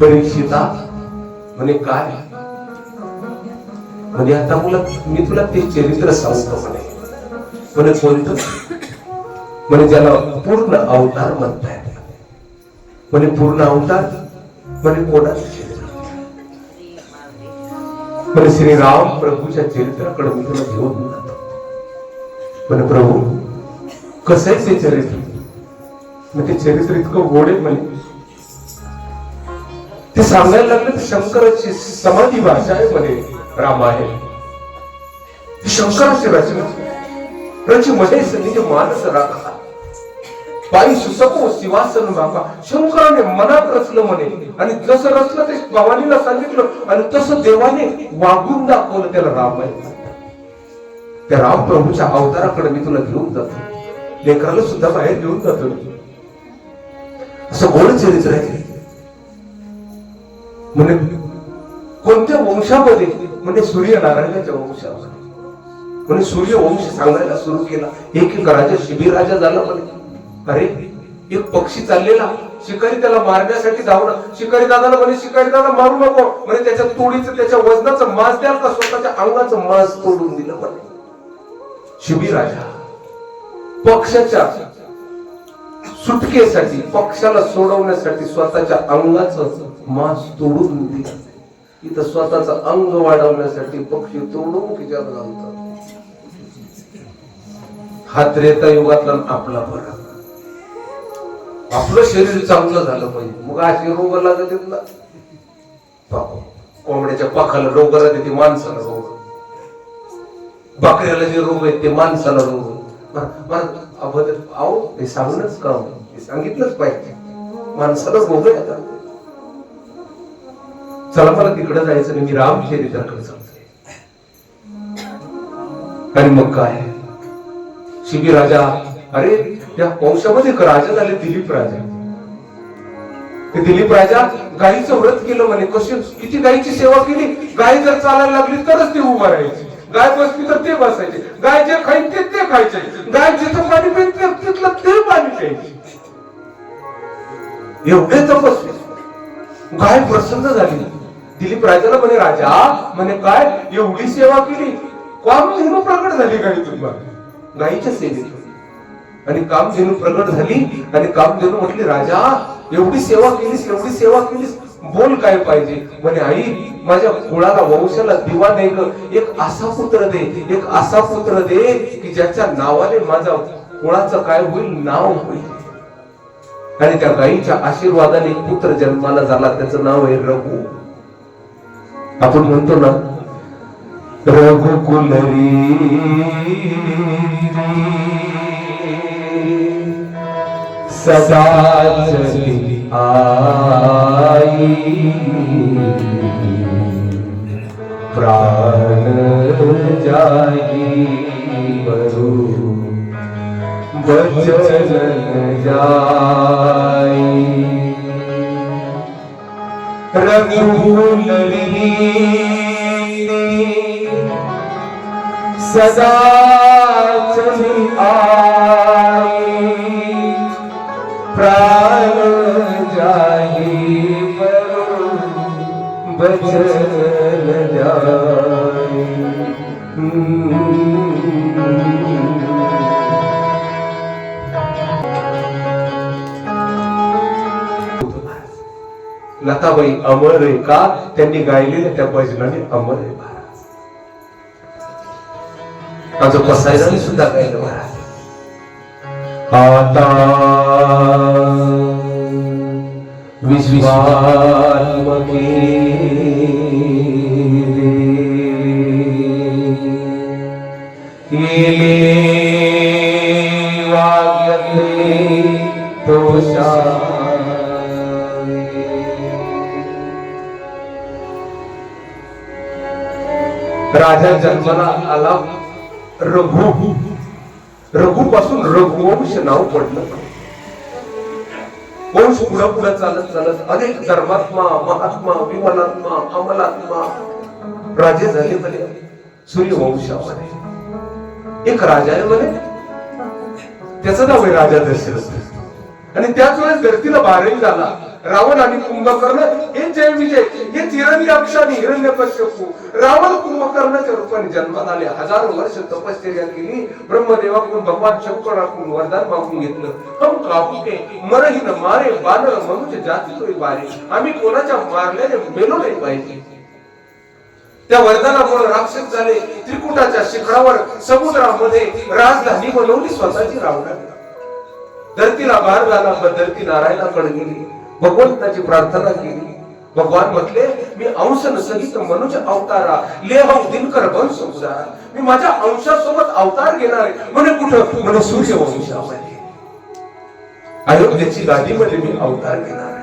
परीक्षिता? म्हणे काय? म्हणे आता मुला मी तुला ते चरित्र सांगतो म्हणे. म्हणे कोणतं? म्हणे ज्याला पूर्ण अवतार म्हणतायत म्हणे पूर्ण अवतार? म्हणे कोणाचं चरित्र? म्हणे श्रीराम प्रभूच्या चरित्राकडे मी तुला घेऊन जातो. म्हणे प्रभू कसं आहे ते चरित्र? मग ते चरित्र इतकं गोड आहे म्हणे. ते सांगायला लागले शंकराची समाधी भाषा आहे म्हणे राम आहे. शंकराची रचना रची म्हणे मानस राखा. बाई सुसको शिवासन बाबा शंकराने मनात रचलं म्हणे. आणि जसं रचलं ते भवानीला सांगितलं. आणि तसं देवाने वागून दाखवलं त्याला रामायण त्या राम प्रभूच्या अवताराकडे मी तुला घेऊन जातो. लेकराला सुद्धा बाहेर घेऊन जातो. असं गोड चरित्र आहे. म्हणे कोणत्या वंशामध्ये म्हणजे सूर्यनारायणाच्या वंशामध्ये? म्हणे सूर्यवंश सांगायला सुरू केला. एक एक राजा शिबीर राजा झाला म्हणे अरे एक पक्षी चाललेला. शिकारी त्याला मारण्यासाठी धावणं शिकारी दादाला म्हणे शिकारी दादा मारू नको. म्हणे त्याच्या तोडीचं त्याच्या वजनाचं मास द्याल का स्वतःच्या अंगाचं मास तोडून दिलं म्हणे. शिबी राजा पक्षाच्या सुटकेसाठी पक्षाला सोडवण्यासाठी स्वतःच्या अंगाचं मांस तोडून इथं स्वतःच अंग वाढवण्यासाठी पक्षी तोडून खिच्यात घालतात. हा त्रेता युगातला आपला फरक आपलं शरीर चांगलं झालं पाहिजे. मग असे रोग लागत आहेत ना. कोंबड्याच्या पाखाला रोग राहते ते माणसाला रोग. बकऱ्याला जे रोग आहेत ते माणसाला रोग. म- अहो हे सांगणंच काम हे सांगितलंच पाहिजे. माणसाला रोग आहे आता. चला मला तिकडे जायचं नाही मी रामचरित्राकडे चालतोय आणि मग काय? शिबी राजा अरे त्या वंशामध्ये एक राजा झाले दिलीप राजा. ते दिलीप राजा गायीचं व्रत केलं म्हणे कशी किती गायीची सेवा केली? गाय जर चालायला लागली तरच ते उभा राहायची. गाय बसली तर ते बसायचे. गाय जे खाईन ते ते खायचे. गाय जिथं पाणी पिते तिथलं ते पाणी प्यायचे. एवढे तपस्वी. गाय प्रसन्न झाली. दिलीप राजाला म्हणे राजा म्हणे काय? एवढी सेवा केली. काम प्रकट झाली गाई तुम्हाला गाईच्या सेवेत आणि कामधेनू प्रगट झाली आणि काम कामधेनू म्हटली राजा एवढी सेवा केलीस एवढी सेवा केलीस. बोल काय पाहिजे? म्हणे आई माझ्या कुळाला वंशाला दिवा नाही ग एक असा पुत्र दे एक असा पुत्र दे की ज्याच्या नावाने माझा कुळाचं काय होईल नाव होईल. आणि त्या गाईच्या आशीर्वादाने एक पुत्र जन्माला झाला त्याचं नाव आहे रघु. आपण म्हणतो ना रघुकुलरी सदा आई प्राण जाई बरू बचन जाई। रघुकुलरी सदा चली आई। प्राण जाई बचल बचन लताबाई अमर रे का? त्यांनी गायलेल्या त्या भजनाने अमर रे महाराज माझं पसायला सुद्धा गायलं महाराज आता विश्वात्मके येले वाग्यते राजा जन्माला आला रघु. रघु पासून रघुवंश नाव पडलं. वंश पुढं पुढं चालत चालत अनेक धर्मात्मा महात्मा विमलात्मा अमलात्मा राजे झाले म्हणे. सूर्यवंशामध्ये. एक राजा आहे म्हणे. त्याचं नाव आहे राजा दशरथ. आणि त्याच वेळेस धरतीला बारावी झाला. रावण आणि कुंभकर्ण हे जय विजय हे हिरण्यक्ष आणि हिरण्यकश्यपू रावण कुंभकर्णाच्या रूपाने जन्मात आले. हजारो वर्ष तपश्चर्या केली. ब्रह्मदेवाकडून भगवान शंकराकडून वरदान मागून घेतलं. हम काहू मरहीन मारे बानर मनुष्य जाती तोय बारे. आम्ही कोणाच्या मारल्याने मेलो नाही पाहिजे. त्या वरदानामुळे राक्षस झाले. त्रिकुटाच्या शिखरावर समुद्रामध्ये राजधानी बनवली स्वतःची रावणाने धरतीला बार झाला धरती नारायणाकडे गेली. भगवंताची प्रार्थना केली. भगवान म्हटले मी अंश नसली तर मनुष्य अवतारा लेह दिनकर बन उदारा मी माझ्या अंशासोबत अवतार घेणार आहे. म्हणे कुठं? म्हणे सूर्यवंशामध्ये. अयोध्येची गादीमध्ये मी अवतार घेणार आहे.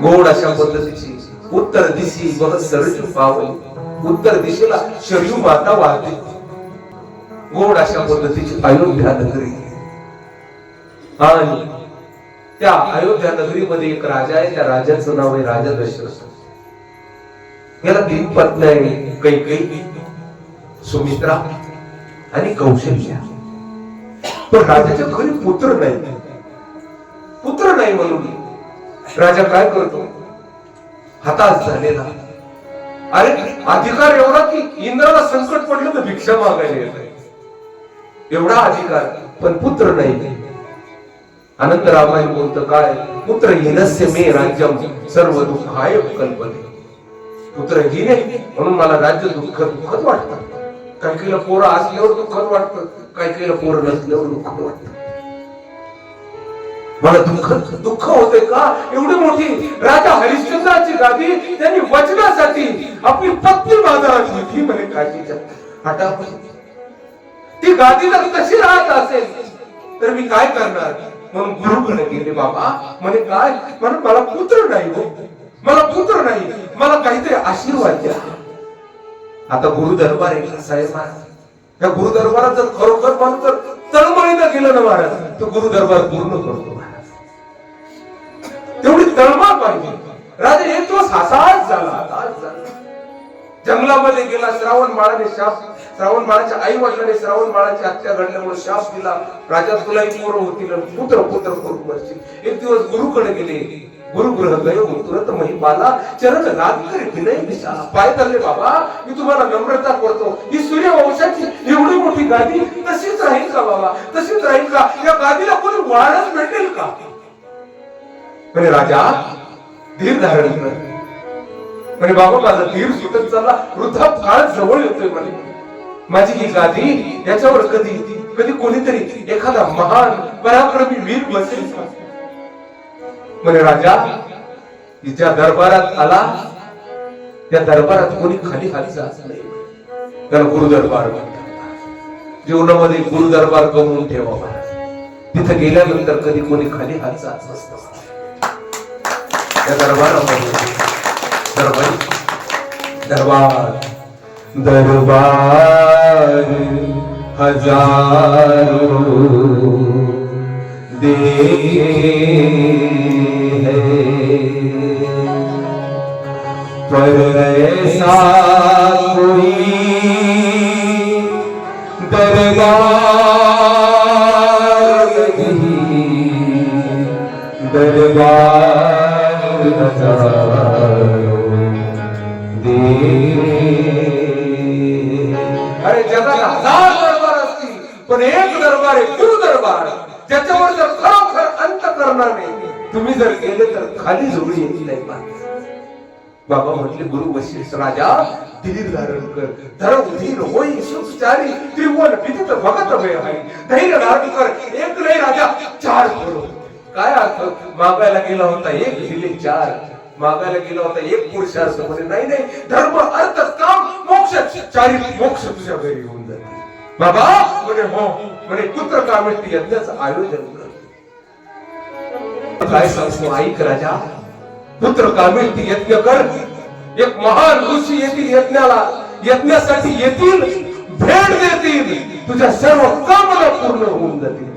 गोड अशा पद्धतीची उत्तर दिशी बघ सरजू पावली. उत्तर दिशेला शरयू माता वाहते. गोड अशा पद्धतीची अयोध्या नगरी. आणि त्या अयोध्या नगरीमध्ये एक राजा आहे त्या राजाचं नाव आहे राजा दशरथ. याला तीन पत्नी आहे कैकई सुमित्रा आणि कौशल्या. पण राजाच्या घरी पुत्र नाही. पुत्र नाही म्हणून राजा काय करतो? हताश झालेला. अरे अधिकार एवढा की इंद्राला संकट पडलं तर भिक्षा मागायला येत एवढा अधिकार पण पुत्र नाही. अनंत रामायण बोलत काय? पुत्र हिनस्य मे राज्यम सर्व दुःखाय कल्पने पुत्र हिने म्हणून मला राज्य दुःख दुःखच वाटतं. काही काहीला पोरं असल्यावर दुःखच वाटतं काही काहीला पोरं नसल्यावर दुःख वाटतं. मला दुःख दुःख होते का? एवढी मोठी राजा हरिश्चंद्राची गादी त्यांनी वचनासाठी आपली पत्नी बाजारात घेतली म्हणे काशीच्या. हटामध्ये ती गादी जर तशी राहत असेल तर मी काय करणार? म्हणून गुरुकडे गेले बाबा म्हणे काय? म्हणून मला पुत्र नाही हो. मला पुत्र नाही. मला काहीतरी आशीर्वाद द्या. आता गुरु दरबार आहे साहेब महाराज? त्या गुरु दरबारात जर खरोखर मान तर तळमळीनं गेलं ना महाराज तर गुरु दरबार पूर्ण करतो महाराज. तेवढी तळमळ पाहिजे. राजा एक दिवस हसाच झाला झाला. जंगलामध्ये गेला श्रावण बाळाने शाप श्रावण बाळाच्या आई वडिलांनी श्रावण बाळाची हत्या घडल्यामुळे शाप दिला. राजा तुलाही पोरं होतील पुत्र पुत्र करून बसतील एक दिवस गुरुकडे गेले. गुरु ग्रह गय तुरंत महिपाला चरण लाद करे विनय विशाला. पाय धरले बाबा मी तुम्हाला नम्रता करतो. ही सूर्यवंशाची एवढी मोठी गादी तशीच राहील का बाबा? तशीच राहील का? या गादीला कोणी वाढच भेटेल का? म्हणे राजा धीर धारण कर. म्हणे बाबा माझा धीर सुटत चालला. वृद्धा फार जवळ येतोय म्हणे. माझी ही गादी याच्यावर कधी कधी कोणीतरी एखादा महान पराक्रमी वीर बसेल म्हणे राजा ज्या दरबारात आला त्या दरबारात कोणी खाली खाली जात नाही. त्याला गुरु दरबार म्हणतात. जीवनामध्ये गुरु दरबार कमवून ठेवा तिथे गेल्यानंतर कधी कोणी खाली हात जात नसत. त्या दरबारामध्ये दरबार दरबार. दरबार हजारो दे पर ऐसा कोई दरबार नहीं। दरबार हजारो दे अरे जगात हजार दरबार असतील पण एक दरबार आहे गुरु दरबार. ज्याच्यावर जर खरोखर अंत करणार नाही तुम्ही जर गेले तर खाली जोडी येत नाही बाबा म्हटले गुरु वशिष्ठ राजा धीर धारण कर धरम धीर होई सुखचारी त्रिभुवन विदित भगत भय आहे. धैर्य धारण कर एक नाही राजा चार करो. काय अर्थ? मागायला गेला होता एक दिले चार. मागायला गेला होता एक पुरुष पुरुषार्थ म्हणजे नाही नाही धर्म अर्थ काम मोक्ष चारी मोक्ष तुझ्या घरी येऊन जाते बाबा म्हणे हो. म्हणे पुत्र कामेष्टी यज्ञाचं आयोजन कर. काय सांगतो ऐक राजा पुत्र कामेष्टी यज्ञ कर. एक महान ऋषी येतील यज्ञाला. यज्ञासाठी येतील भेट देतील. तुझ्या सर्व कामना पूर्ण होऊन जातील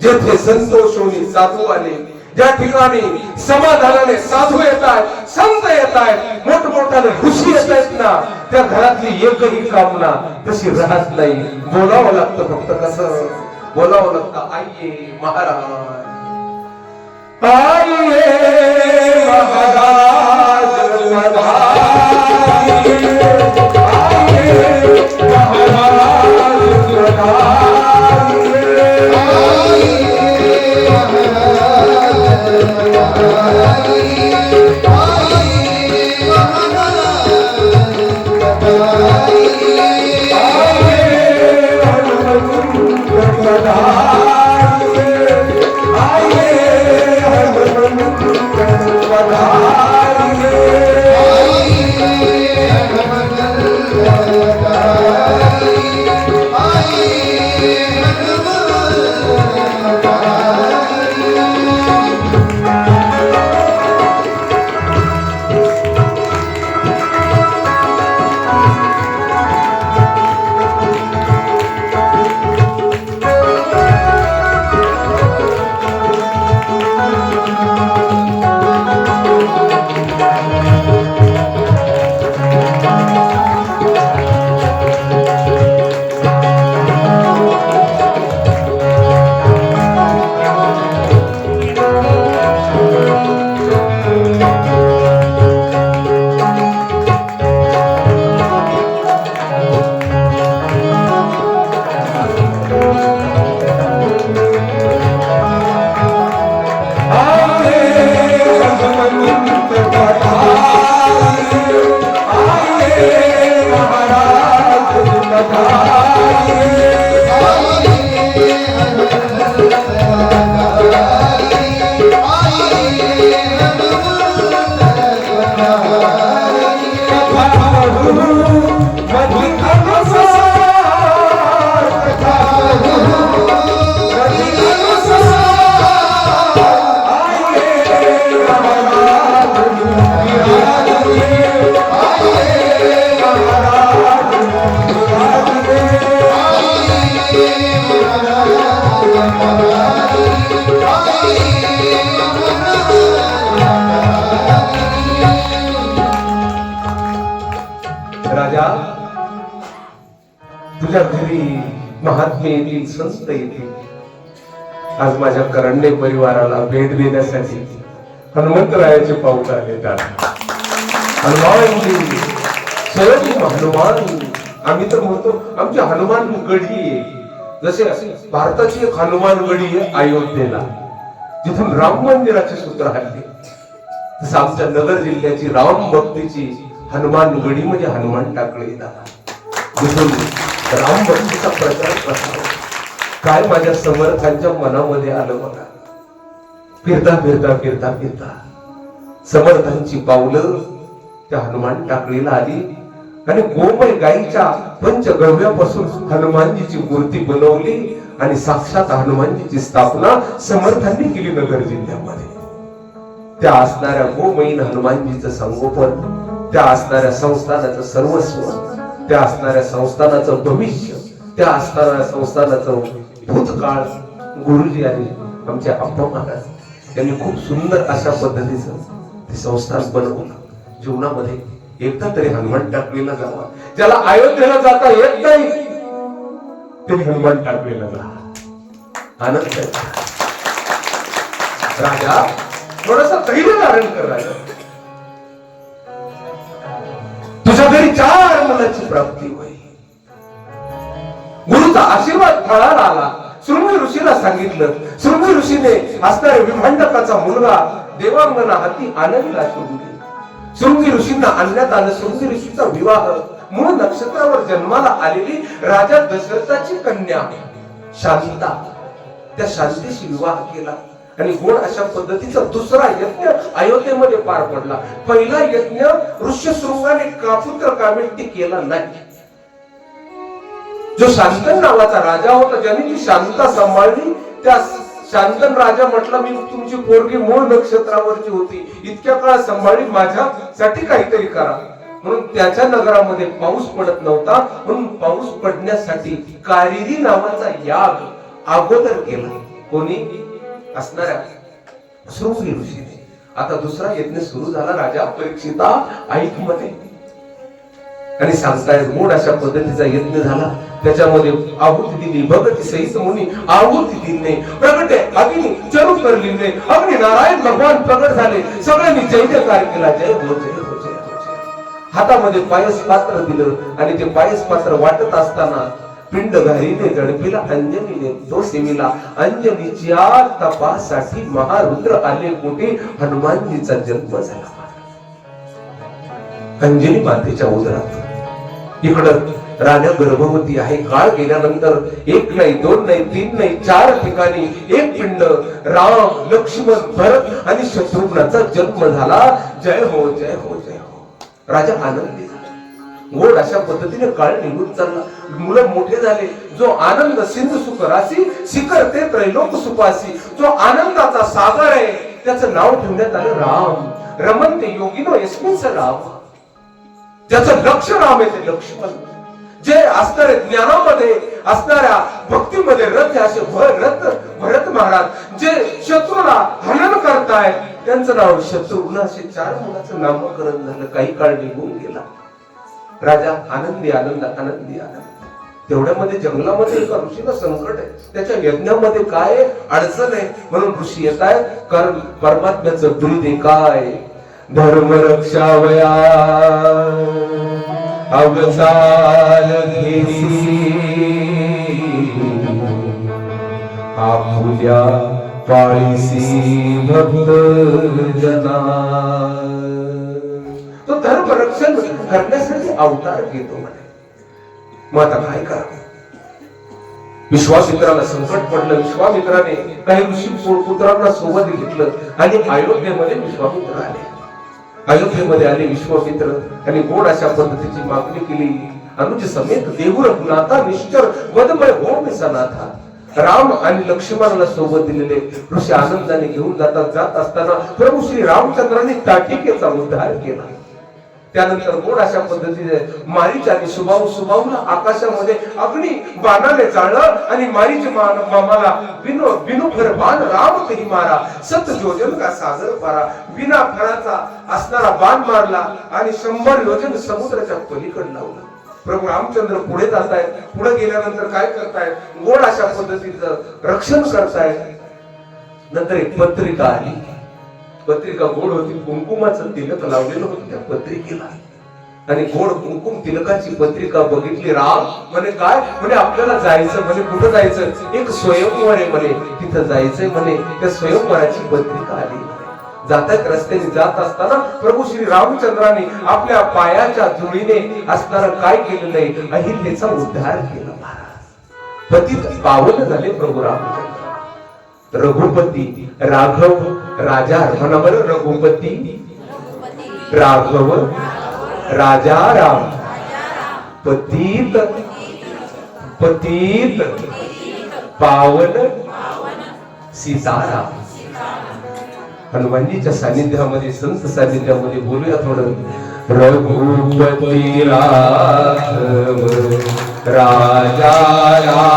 जेथे संतोष होणी साधू आले ज्या ठिकाणी समाधानाने साधू येत आहेत संत येत आहेत मोठमोठ्याने ऋषी येत आहेत ना त्या घरातली एकही कामना तशी राहत नाही. बोलावं लागतं फक्त कसं? बोलावं लागतं आईये महाराज. आईये महाराज महाराज. येतील संस्थ येतील आज माझ्या करंडे परिवाराला भेट देण्यासाठी हनुमंतरायाचे पाऊल आले हनुमानजी स्वयं हनुमान आम्ही तर म्हणतो आमची हनुमान गडी आहे. जसे भारताची एक हनुमान गडी आहे अयोध्येला. जिथून राम मंदिराचे सूत्र हल्ले तसं आमच्या नगर जिल्ह्याची राम भक्तीची हनुमान गडी म्हणजे हनुमान टाकळे जिथून राम भक्तीचा प्रचार प्रसार काय माझ्या समर्थांच्या मनामध्ये आलं बघा. फिरता फिरता फिरता फिरता. समर्थांची पावलं त्या हनुमान टाकळीला आली. आणि गोमय गाईच्या पंचगव्यापासून हनुमानजीची मूर्ती बनवली आणि साक्षात हनुमानजीची स्थापना समर्थांनी केली नगर जिल्ह्यामध्ये. त्या असणाऱ्या गोमयीन हनुमानजीचं संगोपन त्या असणाऱ्या संस्थानाचं सर्वस्व त्या असणाऱ्या संस्थानाचं भविष्य त्या असणाऱ्या संस्थानाचं भूतकाळ गुरुजी आणि आमचे अप्पा महाराज यांनी खूप सुंदर अशा पद्धतीचं ते संस्थान बनवलं जीवनामध्ये एकदा तरी हनुमान टाकलेला जावा. ज्याला अयोध्येला जाता येत नाही तरी हनुमान टाकलेला जा. आनंद राजा थोडासा धैर्य धारण कर राजा. तुझ्या घरी चार मुलाची प्राप्ती होईल गुरुचा आशीर्वाद फळाला आला. शृंगी ऋषीला सांगितलं शृंगी ऋषीने असणारे विभांडकाचा मुलगा देवांगना हाती आनंदला शोधले शृंगी ऋषींना आणण्यात आलं शृंगी ऋषीचा विवाह. मूळ नक्षत्रावर जन्माला आलेली राजा दशरथाची कन्या. शांता. त्या शांतीशी विवाह केला आणि गोड अशा पद्धतीचा दुसरा यज्ञ अयोध्येमध्ये पार पडला. पहिला यज्ञ ऋष्यशृंगाने कापुत्र कामिष्टी केला नाही. जो शांतन नावाचा राजा होता ज्याने जी शांता सांभाळली त्या शांतन राजा म्हटलं मी तुमची पोरगी मूळ नक्षत्रावरची होती. इतक्या काळात सांभाळली माझ्यासाठी काहीतरी करा. म्हणून त्याच्या नगरामध्ये पाऊस पडत नव्हता. म्हणून पाऊस पडण्यासाठी कारिरी नावाचा याग अगोदर केला कोणी? असणाऱ्या शृंगी ऋषीने. आता दुसरा यज्ञ सुरू झाला राजा परीक्षिता ऐकमध्ये आणि सांगतायत गोड अशा पद्धतीचा यज्ञ झाला. त्याच्यामध्ये आहुती दिली. भगती सहित मुनी आहुती दिली. प्रगटे अग्नी चरू करलिने अग्नी नारायण भगवान प्रगट झाले. सगळ्यांनी जय जयकार केला. जय हो जय हो जय हो, हो. हातामध्ये पायस पात्र दिलं. आणि ते पायस पात्र वाटत असताना पिंड घरीने दडपिला अंजनीने तो सेविला अंजनीच्या तपासाठी महारुद्र आले कोठे? हनुमानजीचा जन्म झाला. अंजनी मातेच्या उदरात. इकडं राजा गर्भवती आहे. काळ गेल्यानंतर एक नाही दोन नाही तीन नाही चार ठिकाणी एक पिंड राम लक्ष्मण भरत आणि शत्रुघ्नाचा जन्म झाला. जय हो जय हो जय हो. राजा आनंदी गोड अशा पद्धतीने काळ निघून चालला. मुलं मोठे झाले. जो आनंद सिंधु सुखरासी शिखर ते त्रैलोक सुपासी जो आनंदाचा सागर आहे त्याचं नाव ठेवण्यात आलं राम. रमन ते योगिनो यस्मिनच राम. ज्याचं लक्ष राम आहे ते लक्ष्मण जे असणारे ज्ञानामध्ये असणाऱ्या भक्तीमध्ये रथ असे भरत भरत महाराज जे शत्रूला हनन करताय त्यांचं नाव शत्रुघ्न असे चार मुलाचं नामकरण झालं काही काळ निघून गेला. राजा आनंदी आनंद आनंदी आनंद. तेवढ्यामध्ये जंगलामध्ये एका ऋषीला संकट आहे. त्याच्या यज्ञामध्ये काय अडचण आहे? म्हणून ऋषी येत आहे कारण परमात्म्याचं दूध काय? धर्म रक्षावया अवसाल आपुल्या पाळीसी भक्त जना। तो धर्म रक्षण करण्यासाठी अवतार घेतो म्हणे. मग आता काय करावं? विश्वामित्राला संकट पडलं. विश्वामित्राने काही ऋषी पुत्रांना सोबत घेतलं आणि अयोध्येमध्ये विश्वामित्र आले. अयोध्येमध्ये आले विश्वामित्र. आणि गोड अशा पद्धतीची मागणी केली. अनुज समेत देऊर नाथा निश्चर वदमय होम मी सनाथा. राम आणि लक्ष्मणाला सोबत दिलेले ऋषी आनंदाने घेऊन जातात जात असताना प्रभू श्री रामचंद्रांनी ताटिकेचा उद्धार केला. त्यानंतर गोड अशा पद्धतीने मारीच आणि सुबाऊ सुबाऊला आकाशामध्ये अग्नी बाणाने चाळलं आणि मारीच मामाला बिनो बिनु फर बाण राम कही मारा. सत योजन का सागर पारा. बिना फराचा असणारा बाण मारला आणि शंभर योजन समुद्राच्या पलीकडे लावलं. प्रभू रामचंद्र पुढे जात आहेत पुढे गेल्यानंतर काय करतायत? गोड अशा पद्धतीचं रक्षण करतायत. नंतर एक पत्रिका आली. पत्रिका गोड होती कुंकुमाचं तिलक लावलेलं होतं त्या पत्रिकेला. आणि गोड कुंकुम तिलकाची पत्रिका बघितली राम म्हणे काय? म्हणे आपल्याला जायचं म्हणे कुठं जायचं? एक स्वयंवर आहे म्हणे तिथं जायचंय म्हणे त्या स्वयंवराची पत्रिका आली जातात रस्त्याने जात असताना प्रभू श्री रामचंद्राने आपल्या पायाच्या धुळीने असणारं काय केलं नाही अहिल्याचा उद्धार केला महाराज. पतित पावन झाले प्रभू रामचंद्र. रघुपती राघव राजा म्हणावर रघुपती राघव राजा राम. पतीत पतीत पावन सीताराम. हनुमानजीच्या सानिध्यामध्ये संत सानिध्यामध्ये बोलूया थोडं. रघुपती राघव राजा राम.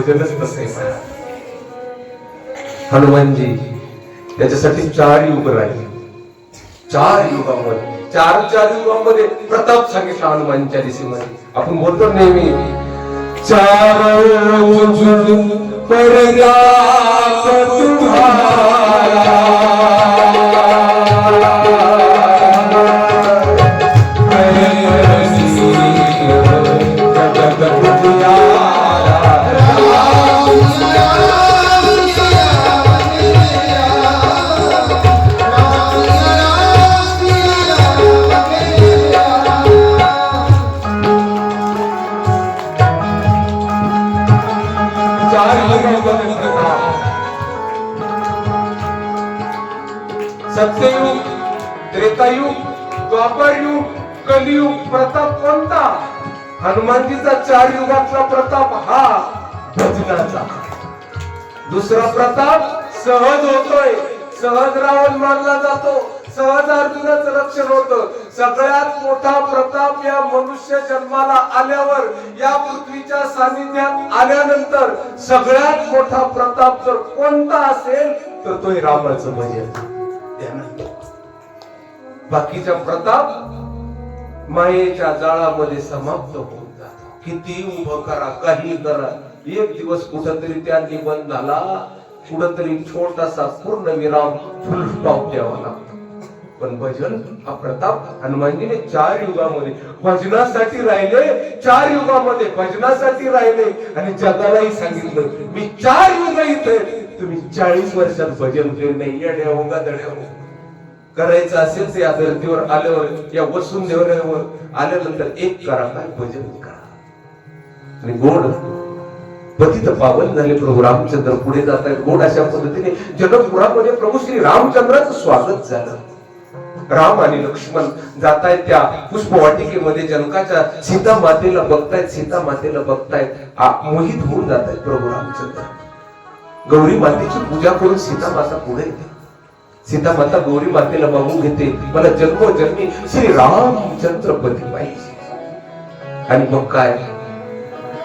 भजनच तसे. हनुमानजी त्याच्यासाठी चार युग राहिले. चार युगामध्ये चार चार युगामध्ये प्रताप सांगितला हनुमानच्या दिशेमध्ये. आपण बोलतो नेहमी चार उजून लक्षण होत. सगळ्यात मोठा प्रताप या मनुष्य जन्माला आल्यावर या पृथ्वीच्या सानिध्यात आल्यानंतर सगळ्यात मोठा प्रताप जर कोणता असेल तर तो आहे रामाचं भजन बाकीचा प्रताप मायेच्या जाळामध्ये समाप्त होऊन जातो. किती उभं करा काही करा. एक दिवस कुठंतरी त्या निबंध झाला. कुठंतरी छोटासा पूर्ण विराम फुल स्टॉप द्यावा लागतो. पण भजन हा प्रताप हनुमानजीने चार युगामध्ये भजनासाठी राहिले चार युगामध्ये भजनासाठी राहिले आणि जगालाही सांगितलं मी चार युग इथे तुम्ही चाळीस वर्षात भजन केले नाही येड्या हो हो. करायचं असेल ते या धर्तीवर आल्यावर या वसुंधेवर आल्यानंतर एक करा काय? भजन करा. आणि गोड पतित पावन झाले प्रभू रामचंद्र पुढे जात आहेत गोड अशा पद्धतीने जनकपुरामध्ये प्रभू श्री रामचंद्राचं स्वागत झालं. राम आणि लक्ष्मण जातायत त्या पुष्पवाटिकेमध्ये. जनकाच्या सीता मातेला बघतायत सीता मातेला बघतायत मोहित होऊन जात आहेत प्रभू रामचंद्र. गौरी मातेची पूजा करून सीता माता पुढे येते. सीता माता गौरी मातेला बघून घेते. मला जन्मोजन्मी श्री रामचंद्र पती पाहिजे. आणि मग काय?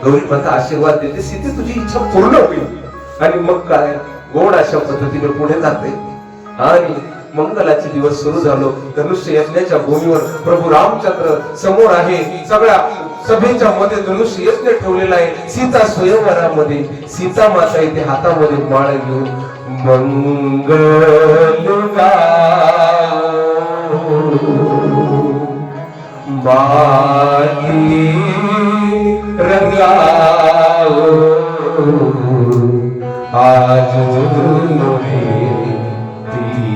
गौरी माता आशीर्वाद देते. सीते तुझी इच्छा पूर्ण होईल. आणि मग काय? गोड अशा पद्धतीने पुढे जाते आणि मंगलाचे दिवस सुरू झालो. धनुष्य यज्ञाच्या भूमीवर प्रभू रामचंद्र समोर आहे. सगळ्या सभेच्या मध्ये धनुष्य यज्ञ ठेवलेला आहे. सीता स्वयंवरामध्ये सीता माता इथे हातामध्ये माळ घेऊन मंगल माती रंगाओ आज